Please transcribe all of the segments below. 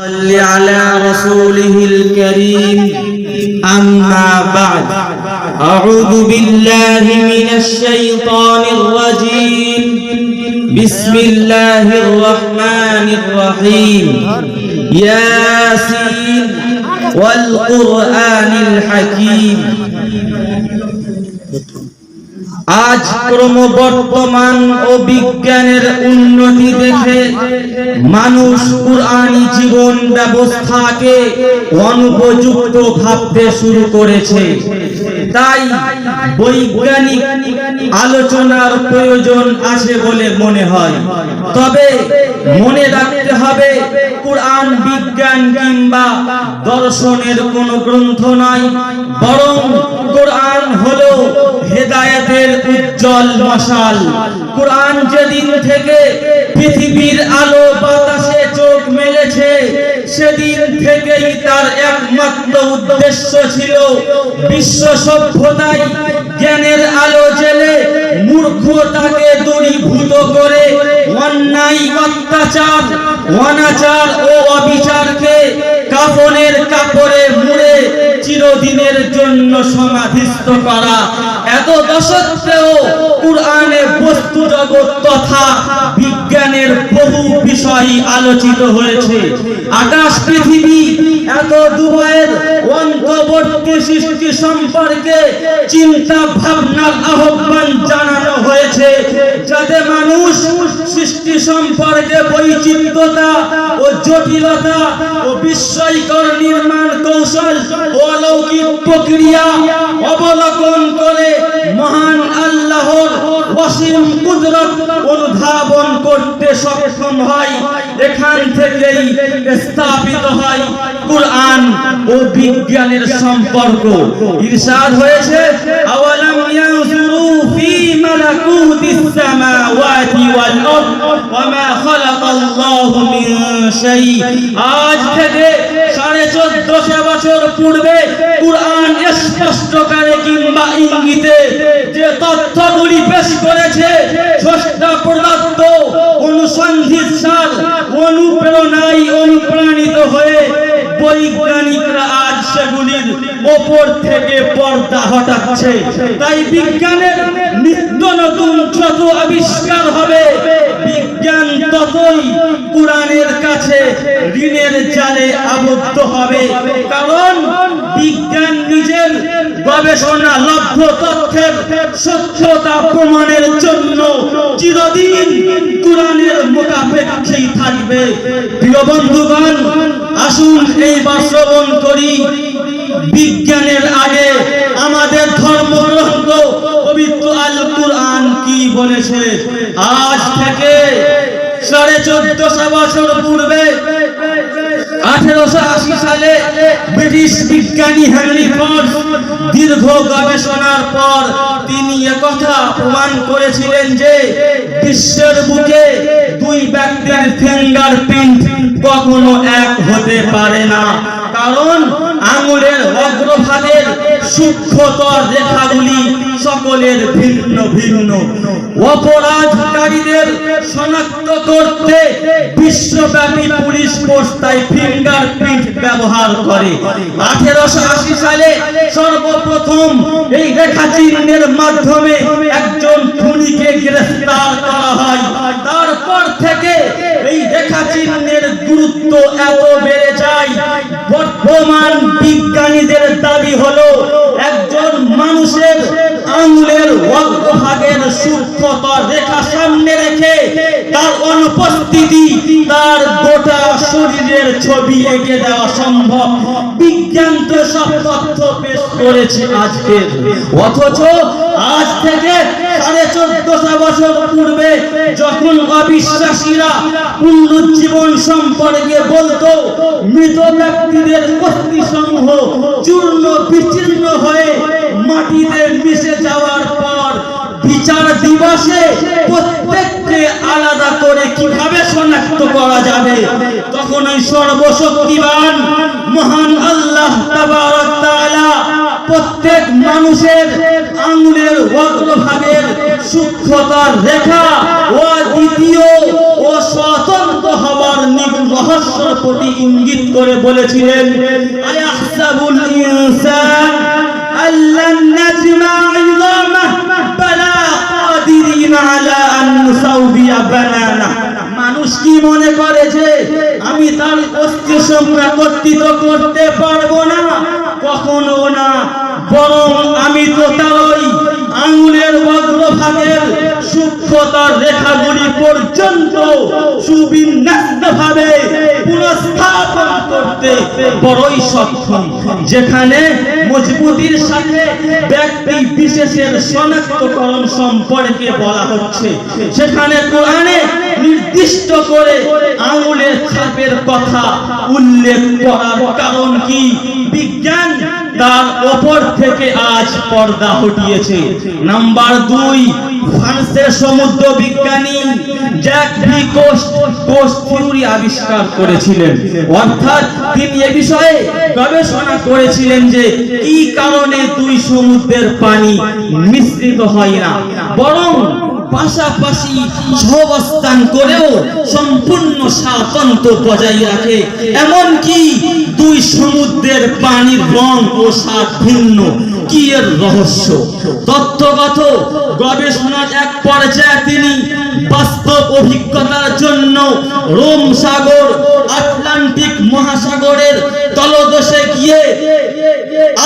صل على رسوله الكريم. أما بعد أعوذ بالله من الشيطان الرجيم. بسم الله الرحمن الرحيم. ياسين والقرآن الحكيم. আজ ক্রমবর্তমান ও বিজ্ঞানের উন্নতি দেখে মানুষ কুরআনি জীবন ব্যবস্থাকে অনুপযুক্ত ভাবতে শুরু করেছে। তাই বৈজ্ঞানিক আলোচনার প্রয়োজন আছে বলে মনে হয়। তবে মনে কুরআন বিজ্ঞান কিংবা দর্শনের কোন গ্রন্থ নয় বরং কোরআন হলো হেদায়েতের উজ্জ্বল মশাল। কোরআন যেদিন থেকে পৃথিবীর আলো বাতাসে চোখ মেলেছে, সেদিন থেকেই তার একমাত্র উদ্দেশ্য ছিল বিশ্ব সভ্যতায় জ্ঞানের আলো জেলে মূর্খতাকে দূরীভূত করে অন্যায়, অত্যাচার, অনাচার ও অবিচারকে কাফনের কাপড়ে মুড়ে চিরদিনের জন্য সমাধিস্থ করা। এত দশত্বেও কুরআনে বস্তু জগৎ তথা বিজ্ঞানের বহু বিষয় আলোচিত হয়েছে। আকাশ পৃথিবী এত দুবাইয়ের অন্তর্বর্তী সৃষ্টি সম্পর্কে চিন্তা ভাবনার আহ্বান জানানো হয়েছে, যাতে মানুষ সৃষ্টি সম্পর্কে বৈচিত্রতা ও জটিলতা ও বিস্ময়কর নির্মাণ কৌশল ও অলৌকিক প্রক্রিয়া অবলোকন করে অসীম কুদরত অনুধাবন করতে সক্ষম হয়। এখান থেকেই স্থাপিত হয় কুরআন ও বিজ্ঞানের সম্পর্ক। ইরশাদ হয়েছে, আওয়ালাম ইয়ানজুরু ফি মালাকুতিস সামাওয়াতি ওয়াল আরদ ওয়ামা খালাকাল্লাহু মিন শাই আজ থেকে চোদ্দশো বছর পূর্বে কুরআন স্পষ্টকারে কিংবা ইঙ্গিতে যে তথ্যগুলি পেশ করেছে স্রষ্টা প্রদত্ত অনুসন্ধিৎসার অনুপ্রেরণায় অনুপ্রাণিত হয়ে বৈজ্ঞানিকরা আজ সেগুলির ওপর থেকে পর্দা হটাচ্ছে। তাই বিজ্ঞানের নিত্য নতুন যত আবিষ্কার হবে বিজ্ঞান ততই কোরআনের কাছে ঋণের জালে আবদ্ধ হবে। কারণ বিজ্ঞান নিজের গবেষণা লব্ধ তথ্যের সত্যতা প্রমাণের জন্য চিরদিন কোরআনের মোকাপেক্ষেই থাকবে। প্রিয় বন্ধুগণ, আসুন এই শ্রবণ করি। বিজ্ঞানের আগে আমাদের ধর্মগ্রন্থ পবিত্র আল কুরআন কি বলেছে? আজ থেকে দীর্ঘ গবেষণার পর তিনি একথা প্রমাণ করেছিলেন যে বিশ্বের বুকে দুই ব্যক্তির ফিঙ্গার প্রিন্ট কখনো এক হতে পারে না। কারণ আঙুলের অগ্রভাগের সূক্ষ্মতর রেখাগুলি সকলের ভিন্ন ভিন্ন। অপরাধকারীদের শনাক্ত করতে বিশ্বব্যাপী পুলিশ ফোর্স ফিঙ্গারপ্রিন্ট ব্যবহার করে। আঠেরোশো আশি সালে সর্বপ্রথম এই রেখা চিহ্নের মাধ্যমে একজন খুনিকে গ্রেফতার করা হয়। তারপর থেকে এই রেখা চিহ্নের গুরুত্ব এত বেড়ে যায়। বর্তমান বিজ্ঞানীদের দাবি হলো, একজন মানুষের আঙুলের অগ্রভাগের সূক্ষ্মতর রেখা সামনে রেখে তার অনুপস্থিতি, তার গোটা শরীরের ছবি এঁকে দেওয়া সম্ভব। বিজ্ঞান তো সব তথ্য পেশ করেছে আজকে অথচ আজ থেকে সাড়ে চোদ্দশো বছর পূর্বে যখন অবিশ্বাসীরা পুনরুজ্জীবন সম্পর্কে বলতো, মৃত ব্যক্তিদের অস্থি সমূহ চূর্ণ বিচীর্ণ হয়ে মাটিতে মিশে যাওয়ার পর বিচার দিবসে প্রত্যেককে আলাদা করে কীভাবে শনাক্ত করা যাবে? তখন ওই সর্বশক্তিমান মহান আল্লাহ তাআলা প্রত্যেক মানুষের আঙুলের অগ্রভাগের সূক্ষ্মতার রেখা ও দ্বিতীয় ও স্বতন্ত্র হবার রহস্য প্রতি ইঙ্গিত করে বলেছিলেন, আয়াহসাবুল ইনসান আল্লান নাজমা ইযামাহ মানুষ কি মনে করে যে আমি তার অস্থি সম্প্রাকর্তিত করতে পারব না? কখনো না। বরং আমি তো তারই আঙুলের অগ্রভাগের সূক্ষ্মতার রেখাগুলি পর্যন্ত সুবিন্যস্ত ভাবে করতে বড়ই সক্ষম। যেখানে মজবুতির সাথে ব্যক্তি বিশেষের শনাক্তকরণ সম্পর্কে বলা হচ্ছে। সেখানে কোরআনে নির্দিষ্ট করে আঙুলের ছাপের কথা উল্লেখ করার কারণ কি? বিজ্ঞান তার ওপর থেকে আজ পর্দা হটিয়েছে। নাম্বার দুই ফ্রান্সের সমুদ্র বিজ্ঞানী Jacques V coast coast theory আবিষ্কার করেছিলেন। অর্থাৎ তিনি এ বিষয়ে গবেষণা করেছিলেন যে কি কারণে দুই সমুদ্রের পানি মিশ্রিত হয় না, বরং পাশাপাশি সহবস্থান করেও সম্পূর্ণ স্বাতন্ত্র বজায় রাখে। এমনকি দুই সমুদ্রের পানির রং ও স্বাদ ভিন্ন। কি এর রহস্য? তত্ত্বগত গবেষণার এক পর্যায়ে তিনি বাস্তব অভিজ্ঞতার জন্য রোম সাগর আটলান্টিক মহাসাগরের তলদেশে গিয়ে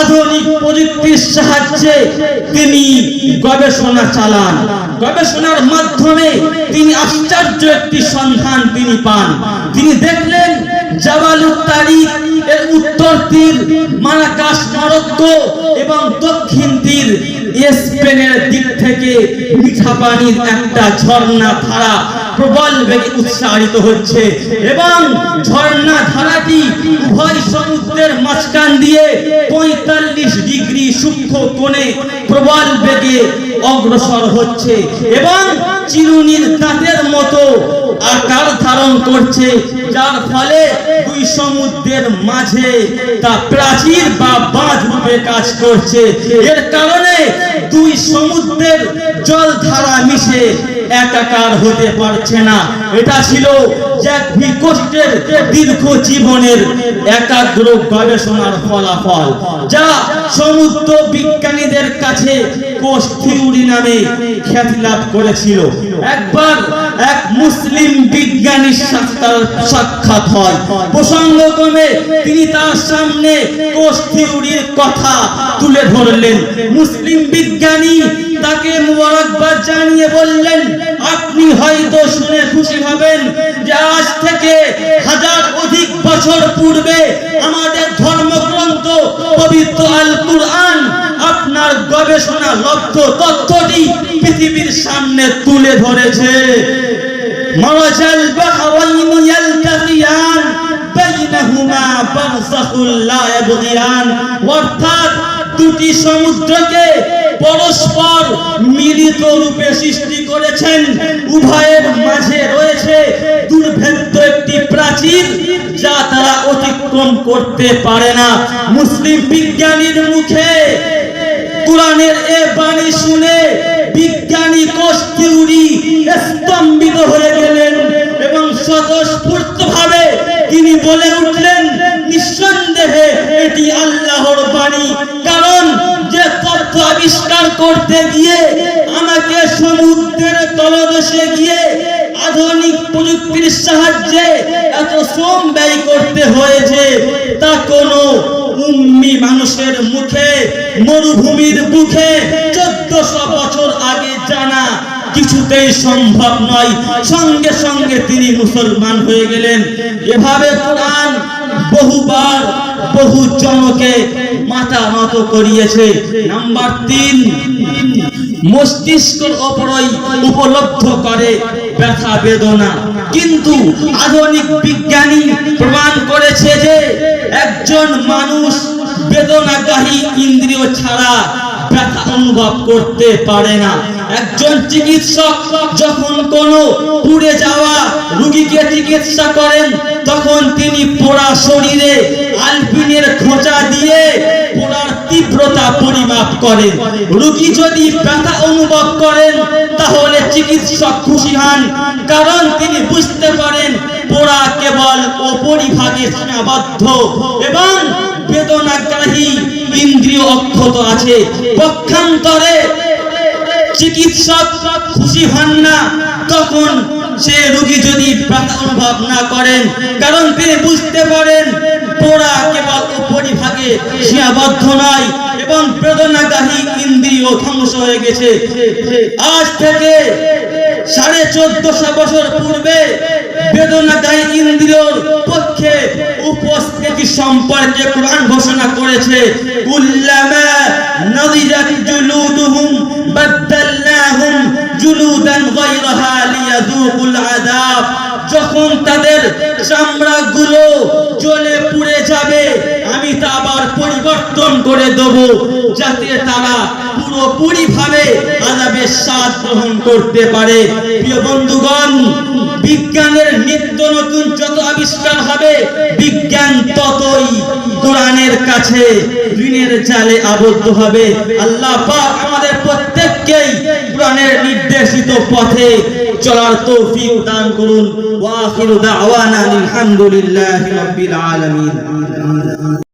আধুনিক প্রযুক্তির সাহায্যে তিনি গবেষণা চালান। গবেষণার মাধ্যমে তিনি আশ্চর্য একটি সন্ধান তিনি পান। তিনি দেখলেন ঝর্ণা প্রবল বেগে উৎসাহিত হচ্ছে এবং ঝর্ণা ধারাটি উভয় সমুদ্রের মাঝখান দিয়ে পঁয়তাল্লিশ ডিগ্রি সূক্ষ্ম কোণে প্রবল বেগে অগ্রসর হচ্ছে এবং চিরুনির দাঁতের মতো আকার ধারণ করছে যার ফলে দুই সমুদ্রের মাঝে তা প্রাচীর বা বাঁধ রূপে কাজ করছে। এর কারণে দুই সমুদ্রের জল ধারা মিশে একাকার হতে পারছে না। এটা ছিল জ্যাক ভি দীর্ঘ জীবনের একাগ্র গবেষণার ফলাফল, যা সমুদ্র বিজ্ঞানীদের কাছে কোষ থিওরি নামে খ্যাতি লাভ করেছিল। একবার এক মুসলিম বিজ্ঞানীর সাথে সাক্ষাৎ হয়। প্রসঙ্গক্রমে তিনি তার সামনে কোষ থিওরির কথা তুলে ধরলেন। মুসলিম বিজ্ঞানী তাকে মুবারকবাদ জানিয়ে বললেন, আপনি হয়তো শুনে খুশি হবেন যে আজ থেকে হাজার অধিক বছর পূর্বে আমাদের ধর্মগ্রন্থ পবিত্র আল কুরআন আপনার গবেষণা লব্ধ তথ্যটি পৃথিবীর সামনে তুলে ধরেছে। মারাজাল বাহরাইন ইয়ালতাকিয়ান বাইনাহুমা বারযাখুল লা ইয়াবগিয়ান অর্থাৎ দুটি সমুদ্রকে পরস্পর মিলিত রূপে সৃষ্টি করেছেন। উভয়ের মাঝে রয়েছে দুর্ভেদ্য একটি প্রাচীর যা তারা অতিক্রম করতে পারে না। মুসলিম বিজ্ঞানীর মুখে কোরআনের এ বাণী শুনে বিজ্ঞানী কস্তুরি স্তম্ভিত হয়ে গেলেন এবং স্বতঃস্ফূর্ত ভাবে তিনি বলে উঠলেন, নিঃসন্দেহে এটি আল্লাহর বাণী। আবিষ্কার করতে গিয়ে আমাকে সমুদ্রের তলদেশে গিয়ে আধুনিক প্রযুক্তির সাহায্যে এত শ্রম ব্যয় করতে হয়েছে, তা কোনো উম্মি মানুষের মুখে, মরুভূমির মুখে চোদ্দশো বছর আগে জানা কিছুতেই সম্ভব নয়। সঙ্গে সঙ্গে তিনি মুসলমান হয়ে গেলেন। এভাবে কোরআন বহুবার বহু জনকে মাথা নত করিয়েছে। নাম্বার তিন, মস্তিষ্কের ওপরই উপলব্ধ করে ব্যথা বেদনা। কিন্তু আধুনিক বিজ্ঞানী প্রমাণ করেছে যে একজন মানুষ বেদনাগাহী ইন্দ্রিয় ছাড়া ব্যথা অনুভব করতে পারে না। একজন চিকিৎসক যখন কোনো পুড়ে যাওয়া রোগীকে চিকিৎসা করেন, তখন তিনি পোড়া শরীরে আলপিনের খোঁচা দিয়ে পোড়ার তীব্রতা পরিমাপ করেন। রোগী যদি ব্যথা অনুভব করেন, তাহলে চিকিৎসক খুশি হন, কারণ তিনি বুঝতে পারেন, পোড়া কেবল অপরিভাগে সীমাবদ্ধ এবং বেদনাগ্রাহী ইন্দ্রিয় অক্ষত আছে। পক্ষান্তরে চিকিৎসক খুশি হন না, তখন সে রোগী যদি অনুভব না করেন, কারণ তিনি বুঝতে পারেন পোড়া কেবল উপরিভাগে সীমাবদ্ধ নয় এবং বেদনাগাহী ইন্দ্রিয় ধ্বংস হয়ে গেছে। আজ থেকে সাড়ে চোদ্দশো বছর পূর্বে বেদনাদায়ী ইন্দ্রিয়র পক্ষে উপস্থিতি সম্পর্কে কোরআন ঘোষণা করেছে। কুল্লামা নদিজাত জুলুদুহুম বাদদালনাহুম জুলুদান গায়রাহা লিয়াযুকুল আযাব। যখন তাদের চামড়াগুলো জ্বলে পুড়ে যাবে, আমি তা আবার পরিবর্তন করে দেব, যাতে তারা পুরোপুরি ভাবে আজাবের স্বাদ গ্রহণ করতে পারে। প্রিয় বন্ধুগণ নতুন যত আবিষ্কার হবে, বিজ্ঞান ততই কোরআনের কাছে ঋণের জালে আবদ্ধ হবে। আল্লাহ আমাদের প্রত্যেককেই কোরআনের নির্দেশিত পথে চলার তৌফিক দান করুন। ওয়া আখিরু দাওয়ানা আলহামদুলিল্লাহি রাব্বিল আলামিন।